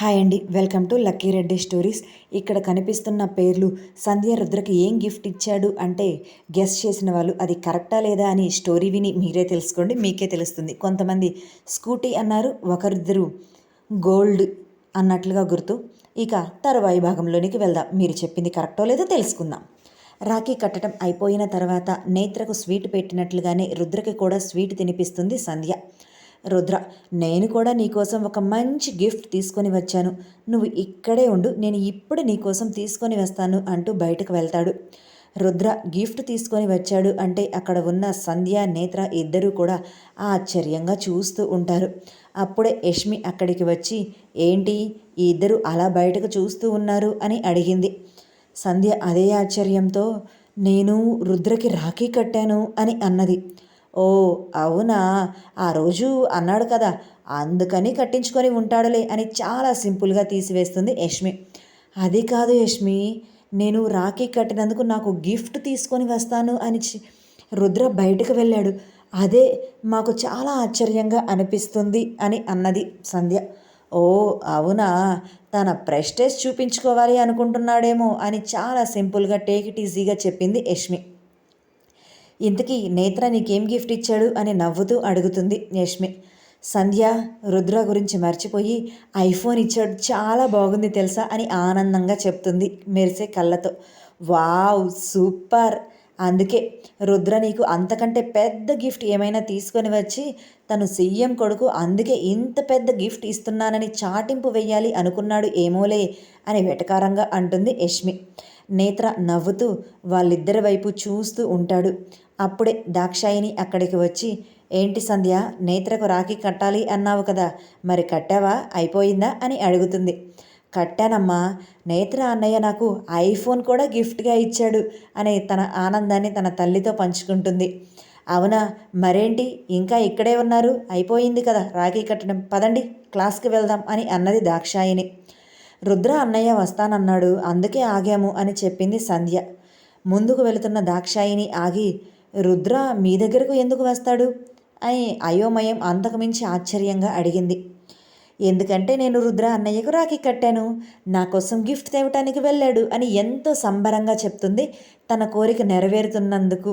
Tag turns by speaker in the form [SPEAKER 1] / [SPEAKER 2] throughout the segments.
[SPEAKER 1] Hi అండి welcome to Lucky Reddy stories. ఇక్కడ కనిపిస్తున్న పేర్లు సంధ్య రుద్రకి ఏం గిఫ్ట్ ఇచ్చాడు అంటే గెస్ చేసిన వాళ్ళు అది కరెక్టా లేదా అని స్టోరీ విని మీరే తెలుసుకోండి మీకే తెలుస్తుంది. కొంతమంది స్కూటీ అన్నారు ఒకరిద్దరు గోల్డ్ అన్నట్లుగా గుర్తు. ఇక తరువాయి భాగంలోనికి వెళ్దాం. మీరు చెప్పింది కరెక్టో లేదో తెలుసుకుందాం. రాఖీ కట్టడం అయిపోయిన తర్వాత నేత్రకు స్వీట్ పెట్టినట్లుగానే రుద్రకి కూడా స్వీట్ తినిపిస్తుంది సంధ్య. రుద్ర నేను కూడా నీకోసం ఒక మంచి గిఫ్ట్ తీసుకొని వచ్చాను. నువ్వు ఇక్కడే ఉండు నేను ఇప్పుడు నీకోసం తీసుకొని వస్తాను అంటూ బయటకు వెళ్తాడు. రుద్ర గిఫ్ట్ తీసుకొని వచ్చాడు అంటే అక్కడ ఉన్న సంధ్య నేత్ర ఇద్దరూ కూడా ఆశ్చర్యంగా చూస్తూ ఉంటారు. అప్పుడే యష్మి అక్కడికి వచ్చి ఏంటి ఈ ఇద్దరు అలా బయటకు చూస్తూ ఉన్నారు? అని అడిగింది. సంధ్య అదే ఆశ్చర్యంతో నేను రుద్రకి రాఖీ కట్టాను అని అన్నది. ఓ అవునా? ఆ రోజు అన్నాడు కదా అందుకని కట్టించుకొని ఉంటాడులే అని చాలా సింపుల్గా తీసివేస్తుంది యష్మి. అది కాదు యష్మి నేను రాఖీ కట్టినందుకు నాకు గిఫ్ట్ తీసుకొని వస్తాను అని రుద్ర బయటకు వెళ్ళాడు. అదే మాకు చాలా ఆశ్చర్యంగా అనిపిస్తుంది అని అన్నది సంధ్య. ఓ అవునా? తన ప్రెస్టేజ్ చూపించుకోవాలి అనుకుంటున్నాడేమో అని చాలా సింపుల్గా టేక్ ఇట్ ఈజీగా చెప్పింది యష్మి. ఇంతకీ నేత్ర నీకేం గిఫ్ట్ ఇచ్చాడు అని నవ్వుతూ అడుగుతుంది యష్మి. సంధ్య రుద్ర గురించి మర్చిపోయి ఐఫోన్ ఇచ్చాడు చాలా బాగుంది తెలుసా అని ఆనందంగా చెప్తుంది మెరిసే కళ్ళతో. Wow super. అందుకే రుద్ర నీకు అంతకంటే పెద్ద గిఫ్ట్ ఏమైనా తీసుకొని వచ్చి తను సీఎం కొడుకు అందుకే ఇంత పెద్ద గిఫ్ట్ ఇస్తున్నానని చాటింపు వెయ్యాలి అనుకున్నాడు ఏమోలే అని వెటకారంగా అంటుంది యష్మి. నేత్ర నవ్వుతూ వాళ్ళిద్దరి వైపు చూస్తూ ఉంటాడు. అప్పుడే దాక్షాయిని అక్కడికి వచ్చి ఏంటి సంధ్య నేత్రకు రాఖీ కట్టాలి అన్నావు కదా మరి కట్టావా? అయిపోయిందా? అని అడుగుతుంది. కట్టానమ్మా నేత్ర అన్నయ్య నాకు ఐఫోన్ కూడా గిఫ్ట్గా ఇచ్చాడు అనే తన ఆనందాన్ని తన తల్లితో పంచుకుంటుంది. అవునా మరేంటి? ఇంకా ఇక్కడే ఉన్నారు? అయిపోయింది కదా రాఖీ కట్టడం. పదండి క్లాస్కి వెళ్దాం అని అన్నది దాక్షాయిని రుద్ర అన్నయ్య వస్తానన్నాడు. అందుకే ఆగాము అని చెప్పింది సంధ్య. ముందుకు వెళుతున్న దాక్షాయిని ఆగి రుద్ర మీ దగ్గరకు ఎందుకు వస్తాడు? అని అయోమయం అంతకుమించి ఆశ్చర్యంగా అడిగింది. ఎందుకంటే నేను రుద్ర అన్నయ్యకు రాఖీ కట్టాను. నా కోసం గిఫ్ట్ తేవటానికి వెళ్ళాడు అని ఎంతో సంబరంగా చెప్తుంది తన కోరిక నెరవేరుతున్నందుకు.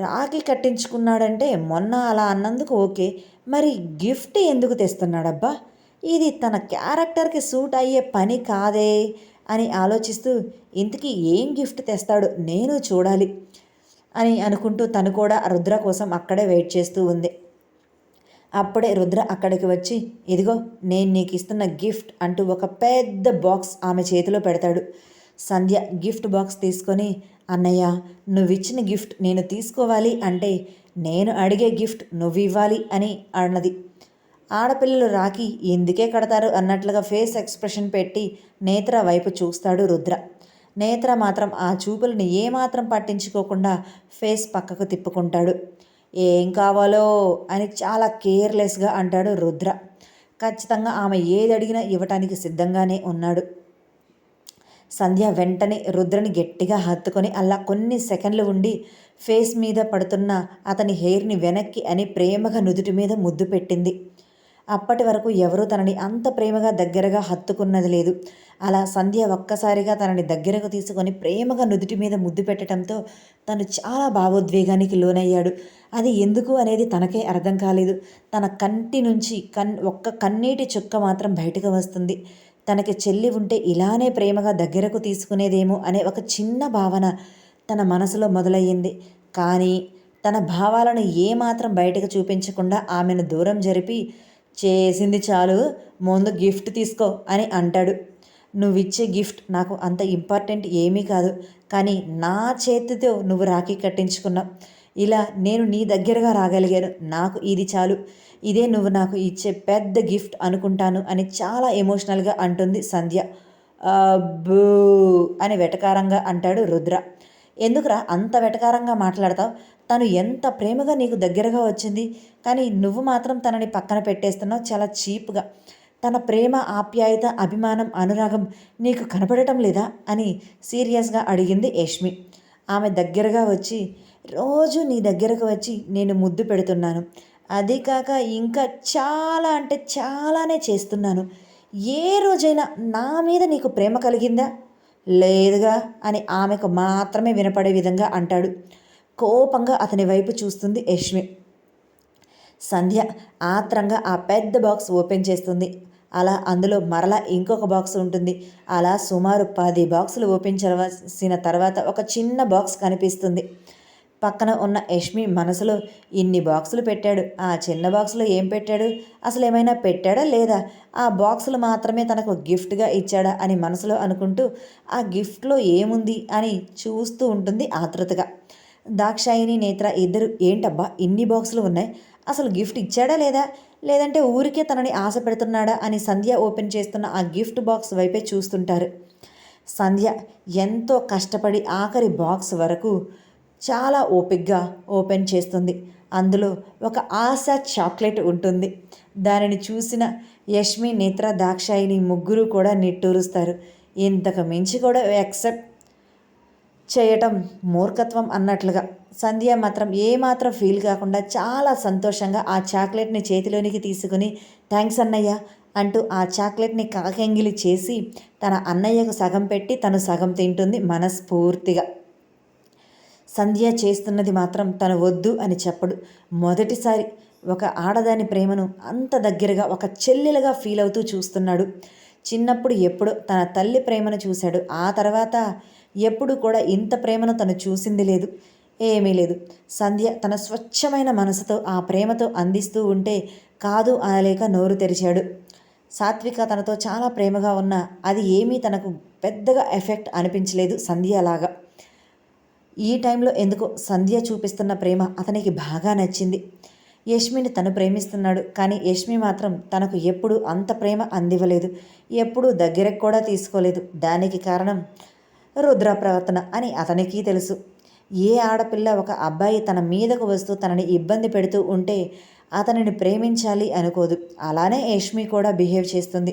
[SPEAKER 1] రాఖీ కట్టించుకున్నాడంటే మొన్న అలా అన్నందుకు ఓకే. మరి గిఫ్ట్ ఎందుకు తెస్తున్నాడబ్బా? ఇది తన క్యారెక్టర్కి సూట్ అయ్యే పని కాదే అని ఆలోచిస్తూ ఇంతకీ ఏం గిఫ్ట్ తెస్తాడు నేను చూడాలి అని అనుకుంటూ తను కూడా రుద్ర కోసం అక్కడే వెయిట్ చేస్తూ ఉంది. అప్పుడే రుద్ర అక్కడికి వచ్చి ఇదిగో నేను నీకు ఇస్తున్న గిఫ్ట్ అంటూ ఒక పెద్ద బాక్స్ ఆమె చేతిలో పెడతాడు. సంధ్య గిఫ్ట్ బాక్స్ తీసుకొని అన్నయ్య నువ్వు ఇచ్చిన గిఫ్ట్ నేను తీసుకోవాలి అంటే నేను అడిగే గిఫ్ట్ నువ్వు ఇవ్వాలి అని అన్నది. ఆడపిల్లలు రాకి ఎందుకే కడతారు అన్నట్లుగా ఫేస్ ఎక్స్ప్రెషన్ పెట్టి నేత్ర వైపు చూస్తాడు రుద్ర. నేత్ర మాత్రం ఆ చూపులను ఏమాత్రం పట్టించుకోకుండా ఫేస్ పక్కకు తిప్పుకుంటాడు. ఏం కావాలో అని చాలా కేర్లెస్గా అంటాడు రుద్ర. ఖచ్చితంగా ఆమె ఏది అడిగినా ఇవ్వటానికి సిద్ధంగానే ఉన్నాడు. సంధ్య వెంటనే రుద్రని గట్టిగా హత్తుకొని అలా కొన్ని సెకండ్లు ఉండి ఫేస్ మీద పడుతున్న అతని హెయిర్ని వెనక్కి అని ప్రేమగా నుదుటి మీద ముద్దు పెట్టింది. అప్పటి వరకు ఎవరూ తనని అంత ప్రేమగా దగ్గరగా హత్తుకున్నది లేదు. అలా సంధ్య ఒక్కసారిగా తనని దగ్గరకు తీసుకొని ప్రేమగా నుదుటి మీద ముద్దు పెట్టడంతో తను చాలా భావోద్వేగానికి లోనయ్యాడు. అది ఎందుకు అనేది తనకే అర్థం కాలేదు. తన కంటి నుంచి కన్ ఒక్క కన్నీటి చుక్క మాత్రం బయటకు వస్తుంది. తనకి చెల్లి ఉంటే ఇలానే ప్రేమగా దగ్గరకు తీసుకునేదేమో అనే ఒక చిన్న భావన తన మనసులో మొదలయ్యింది. కానీ తన భావాలను ఏమాత్రం బయటకు చూపించకుండా ఆమెను దూరం జరిపి చేసింది చాలు ముందు గిఫ్ట్ తీసుకో అని అంటాడు. నువ్వు ఇచ్చే గిఫ్ట్ నాకు అంత ఇంపార్టెంట్ ఏమీ కాదు కానీ నా చేతితో నువ్వు రాఖీ కట్టించుకున్నావు. ఇలా నేను నీ దగ్గరగా రాగలిగాను. నాకు ఇది చాలు. ఇదే నువ్వు నాకు ఇచ్చే పెద్ద గిఫ్ట్ అనుకుంటాను అని చాలా ఎమోషనల్గా అంటుంది సంధ్య. బూ అని వెటకారంగా అంటాడు రుద్ర. ఎందుకురా అంత వెటకారంగా మాట్లాడతావు? తను ఎంత ప్రేమగా నీకు దగ్గరగా వచ్చింది కానీ నువ్వు మాత్రం తనని పక్కన పెట్టేస్తున్నావు చాలా చీప్గా. తన ప్రేమ ఆప్యాయత అభిమానం అనురాగం నీకు కనపడటం లేదా అని సీరియస్గా అడిగింది యష్మి. ఆమె దగ్గరగా వచ్చి రోజు నీ దగ్గరకు వచ్చి నేను ముద్దు పెడుతున్నాను. అది కాక ఇంకా చాలా అంటే చాలానే చేస్తున్నాను. ఏ రోజైనా నా మీద నీకు ప్రేమ కలిగిందా? లేదుగా అని ఆమెకు మాత్రమే వినపడే విధంగా అంటాడు. కోపంగా అతని వైపు చూస్తుంది యష్మి. సంధ్య ఆత్రంగా ఆ పెద్ద బాక్స్ ఓపెన్ చేస్తుంది. అలా అందులో మరలా ఇంకొక బాక్స్ ఉంటుంది. అలా సుమారు పది బాక్సులు ఓపెన్ చేసిన తర్వాత ఒక చిన్న బాక్స్ కనిపిస్తుంది. పక్కన ఉన్న యష్మి మనసులో ఇన్ని బాక్సులు పెట్టాడు. ఆ చిన్న బాక్సులో ఏం పెట్టాడు? అసలు ఏమైనా పెట్టాడా లేదా? ఆ బాక్సులు మాత్రమే తనకు గిఫ్ట్గా ఇచ్చాడా అని మనసులో అనుకుంటూ ఆ గిఫ్ట్లో ఏముంది అని చూస్తూ ఉంటుంది ఆతృతగా దాక్షాయిని నేత్ర ఇద్దరు ఏంటబ్బా ఇన్ని బాక్సులు ఉన్నాయి? అసలు గిఫ్ట్ ఇచ్చాడా లేదా? లేదంటే ఊరికే తనని ఆశ పెడుతున్నాడా? అని సంధ్య ఓపెన్ చేస్తున్న ఆ గిఫ్ట్ బాక్స్ వైపే చూస్తుంటారు. సంధ్య ఎంతో కష్టపడి ఆఖరి బాక్స్ వరకు చాలా ఓపిక్గా ఓపెన్ చేస్తుంది. అందులో ఒక ఆశ చాక్లెట్ ఉంటుంది. దానిని చూసిన యష్మి నేత్ర దాక్షాయిని ముగ్గురు కూడా నిట్టూరుస్తారు. ఇంతకు మించి కూడా యాక్సెప్ట్ చేయటం మూర్ఖత్వం అన్నట్లుగా సంధ్య మాత్రం ఏమాత్రం ఫీల్ కాకుండా చాలా సంతోషంగా ఆ చాక్లెట్ని చేతిలోనికి తీసుకుని థ్యాంక్స్ అన్నయ్య అంటూ ఆ చాక్లెట్ని కాకెంగిలి చేసి తన అన్నయ్యకు సగం పెట్టి తను సగం తింటుంది మనస్ఫూర్తిగా. సంధ్య చేస్తున్నది మాత్రం తను వద్దు అని చెప్పడు. మొదటిసారి ఒక ఆడదాని ప్రేమను అంత దగ్గరగా ఒక చెల్లెలుగా ఫీల్ అవుతూ చూస్తున్నాడు. చిన్నప్పుడు ఎప్పుడో తన తల్లి ప్రేమను చూశాడు. ఆ తర్వాత ఎప్పుడు కూడా ఇంత ప్రేమను తను చూసింది లేదు. ఏమీ లేదు. సంధ్య తన స్వచ్ఛమైన మనసుతో ఆ ప్రేమతో అందిస్తూ ఉంటే కాదు అనలేక నోరు తెరిచాడు. సాత్విక తనతో చాలా ప్రేమగా ఉన్న అది ఏమీ తనకు పెద్దగా ఎఫెక్ట్ అనిపించలేదు సంధ్య లాగా ఈ టైంలో ఎందుకో సంధ్య చూపిస్తున్న ప్రేమ అతనికి బాగా నచ్చింది. యష్మిని తను ప్రేమిస్తున్నాడు కానీ యష్మి మాత్రం తనకు ఎప్పుడు అంత ప్రేమ అందివ్వలేదు. ఎప్పుడూ దగ్గరకు కూడా తీసుకోలేదు. దానికి కారణం రుద్ర ప్రవర్తన అని అతనికి తెలుసు. ఏ ఆడపిల్ల ఒక అబ్బాయి తన మీదకు వస్తూ తనని ఇబ్బంది పెడుతూ ఉంటే అతనిని ప్రేమించాలి అనుకోదు. అలానే యష్మి కూడా బిహేవ్ చేస్తుంది.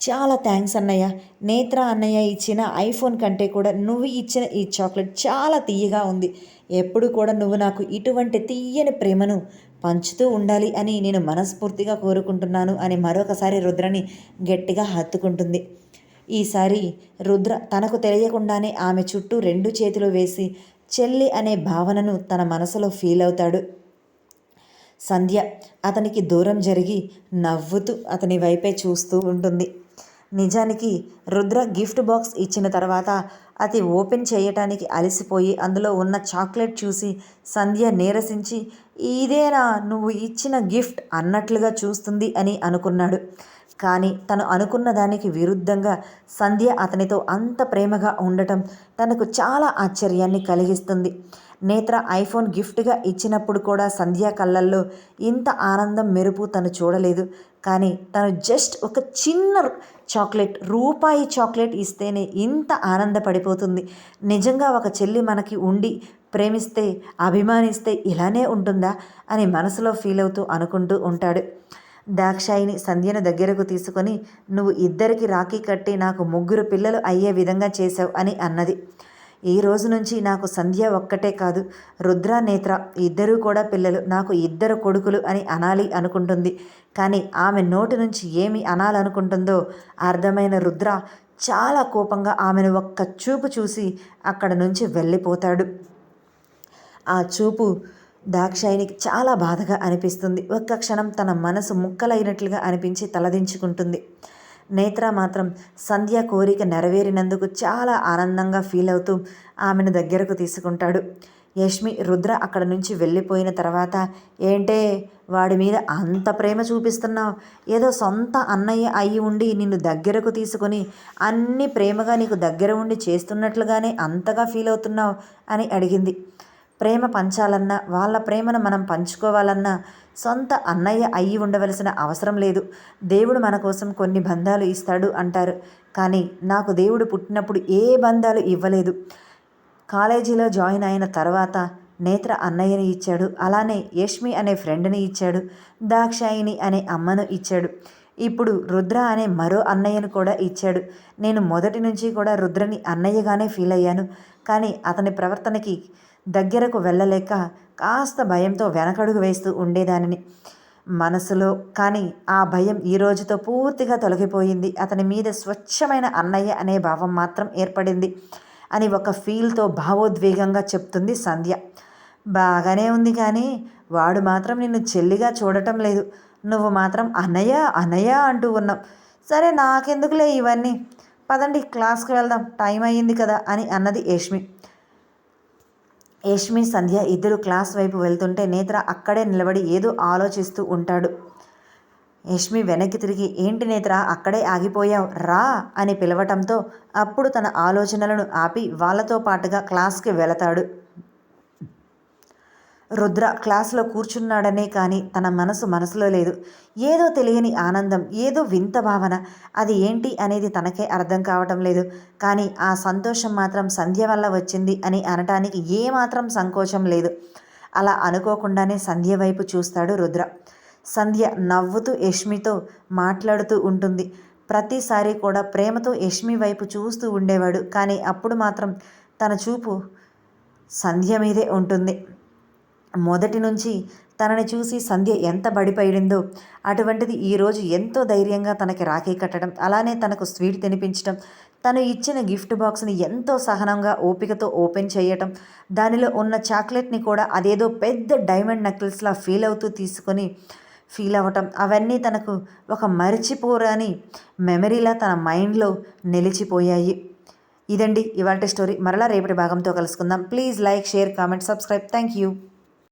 [SPEAKER 1] చాలా థ్యాంక్స్ అన్నయ్య. నేత్ర అన్నయ్య ఇచ్చిన ఐఫోన్ కంటే కూడా నువ్వు ఇచ్చిన ఈ చాక్లెట్ చాలా తీయగా ఉంది. ఎప్పుడు కూడా నువ్వు నాకు ఇటువంటి తీయని ప్రేమను పంచుతూ ఉండాలి అని నేను మనస్ఫూర్తిగా కోరుకుంటున్నాను అని మరొకసారి రుద్రని గట్టిగా హత్తుకుంటుంది. ఈసారి రుద్ర తనకు తెలియకుండానే ఆమె చుట్టూ రెండు చేతులు వేసి చెల్లి అనే భావనను తన మనసులో ఫీల్ అవుతాడు. సంధ్య అతనికి దూరం జరిగి నవ్వుతూ అతని వైపే చూస్తూ ఉంటుంది. నిజానికి రుద్ర గిఫ్ట్ బాక్స్ ఇచ్చిన తర్వాత అది ఓపెన్ చేయటానికి అలసిపోయి అందులో ఉన్న చాక్లెట్ చూసి సంధ్య నీరసించి ఇదేనా నువ్వు ఇచ్చిన గిఫ్ట్ అన్నట్లుగా చూస్తుంది అని అనుకున్నాడు. కానీ తను అనుకున్న దానికి విరుద్ధంగా సంధ్య అతనితో అంత ప్రేమగా ఉండటం తనకు చాలా ఆశ్చర్యాన్ని కలిగిస్తుంది. నేత్ర ఐఫోన్ గిఫ్ట్గా ఇచ్చినప్పుడు కూడా సంధ్యా కళ్ళల్లో ఇంత ఆనందం మెరుపు తను చూడలేదు. కానీ తను జస్ట్ ఒక చిన్న చాక్లెట్ రూపాయి చాక్లెట్ ఇస్తేనే ఇంత ఆనందపడిపోతుంది. నిజంగా ఒక చెల్లి మనకి ఉండి ప్రేమిస్తే అభిమానిస్తే ఇలానే ఉంటుందా అని మనసులో ఫీల్ అవుతూ అనుకుంటూ ఉంటాడు. దాక్షాయిని సంధ్యను దగ్గరకు తీసుకొని నువ్వు ఇద్దరికి రాఖీ కట్టి నాకు ముగ్గురు పిల్లలు అయ్యే విధంగా చేశావు అని అన్నది. ఈ రోజు నుంచి నాకు సంధ్య ఒక్కటే కాదు రుద్ర నేత్ర ఇద్దరూ కూడా పిల్లలు నాకు ఇద్దరు కొడుకులు అని అనాలి అనుకుంటుంది. కానీ ఆమె నోటి నుంచి ఏమి అనాలనుకుంటుందో అర్థమైన రుద్ర చాలా కోపంగా ఆమెను ఒక్క చూపు చూసి అక్కడ నుంచి వెళ్ళిపోతాడు. ఆ చూపు దాక్షాయినికి చాలా బాధగా అనిపిస్తుంది. ఒక్క క్షణం తన మనసు ముక్కలైనట్లుగా అనిపించి తలదించుకుంటుంది. నేత్ర మాత్రం సంధ్య కోరిక నెరవేరినందుకు చాలా ఆనందంగా ఫీల్ అవుతూ ఆమెను దగ్గరకు తీసుకుంటాడు. యష్మి రుద్ర అక్కడ నుంచి వెళ్ళిపోయిన తర్వాత ఏంటే వాడి మీద అంత ప్రేమ చూపిస్తున్నావు? ఏదో సొంత అన్నయ్య అయి ఉండి నిన్ను దగ్గరకు తీసుకొని అన్ని ప్రేమగా నీకు దగ్గర ఉండి చేస్తున్నట్లుగానే అంతగా ఫీల్ అవుతున్నావు? అని అడిగింది. ప్రేమ పంచాలన్నా వాళ్ళ ప్రేమను మనం పంచుకోవాలన్నా సొంత అన్నయ్య అయ్యి ఉండవలసిన అవసరం లేదు. దేవుడు మన కోసం కొన్ని బంధాలు ఇస్తాడు అంటారు. కానీ నాకు దేవుడు పుట్టినప్పుడు ఏ బంధాలు ఇవ్వలేదు. కాలేజీలో జాయిన్ అయిన తర్వాత నేత్ర అన్నయ్యని ఇచ్చాడు. అలానే యష్మి అనే ఫ్రెండ్ని ఇచ్చాడు. దాక్షాయిని అనే అమ్మను ఇచ్చాడు. ఇప్పుడు రుద్ర అనే మరో అన్నయ్యను కూడా ఇచ్చాడు. నేను మొదటి నుంచి కూడా రుద్రని అన్నయ్యగానే ఫీల్ అయ్యాను. కానీ అతని ప్రవర్తనకి దగ్గరకు వెళ్ళలేక కాస్త భయంతో వెనకడుగు వేస్తూ ఉండేదానిని. మనసులో కానీ ఆ భయం ఈ రోజుతో పూర్తిగా తొలగిపోయింది. అతని మీద స్వచ్ఛమైన అన్నయ్య అనే భావం మాత్రం ఏర్పడింది అని ఒక ఫీల్తో భావోద్వేగంగా చెప్తుంది సంధ్య. బాగానే ఉంది కానీ వాడు మాత్రం నిన్ను చెల్లిగా చూడటం లేదు. నువ్వు మాత్రం అన్నయ్య అన్నయ్య అంటూ ఉన్నావు. సరే నాకెందుకులే ఇవన్నీ? పదండి క్లాస్కి వెళ్దాం. టైం అయ్యింది కదా అని అన్నది యష్మి. యష్మి సంధ్య ఇద్దరు క్లాస్ వైపు వెళ్తుంటే నేత్ర అక్కడే నిలబడి ఏదో ఆలోచిస్తూ ఉంటాడు. యష్మి వెనక్కి తిరిగి ఏంటి నేత్ర అక్కడే ఆగిపోయావు రా అని పిలవటంతో అప్పుడు తన ఆలోచనలను ఆపి వాళ్ళతో పాటుగా క్లాస్కి వెళతాడు. రుద్ర క్లాస్లో కూర్చున్నాడనే కానీ తన మనసు మనసులో లేదు. ఏదో తెలియని ఆనందం ఏదో వింత భావన. అది ఏంటి అనేది తనకే అర్థం కావటం లేదు. కానీ ఆ సంతోషం మాత్రం సంధ్య వల్ల వచ్చింది అని అనటానికి ఏమాత్రం సంకోచం లేదు. అలా అనుకోకుండానే సంధ్య వైపు చూస్తాడు రుద్ర. సంధ్య నవ్వుతూ యష్మితో మాట్లాడుతూ ఉంటుంది. ప్రతిసారి కూడా ప్రేమతో యష్మి వైపు చూస్తూ ఉండేవాడు. కానీ అప్పుడు మాత్రం తన చూపు సంధ్య మీదే ఉంటుంది. మొదటి నుంచి తనని చూసి సంధ్య ఎంత బడిపడిందో అటువంటిది ఈరోజు ఎంతో ధైర్యంగా తనకి రాఖీ కట్టడం అలానే తనకు స్వీట్ తినిపించడం తను ఇచ్చిన గిఫ్ట్ బాక్స్ని ఎంతో సహనంగా ఓపికతో ఓపెన్ చేయటం దానిలో ఉన్న చాక్లెట్ని కూడా అదేదో పెద్ద డైమండ్ నెక్లెస్లా ఫీల్ అవుతూ తీసుకొని ఫీల్ అవ్వటం అవన్నీ తనకు ఒక మరిచిపోరాని మెమరీలా తన మైండ్లో నిలిచిపోయాయి. ఇదండి ఇవాళ స్టోరీ. మరలా రేపటి భాగంతో కలుసుకుందాం. Please like share comment subscribe. Thank you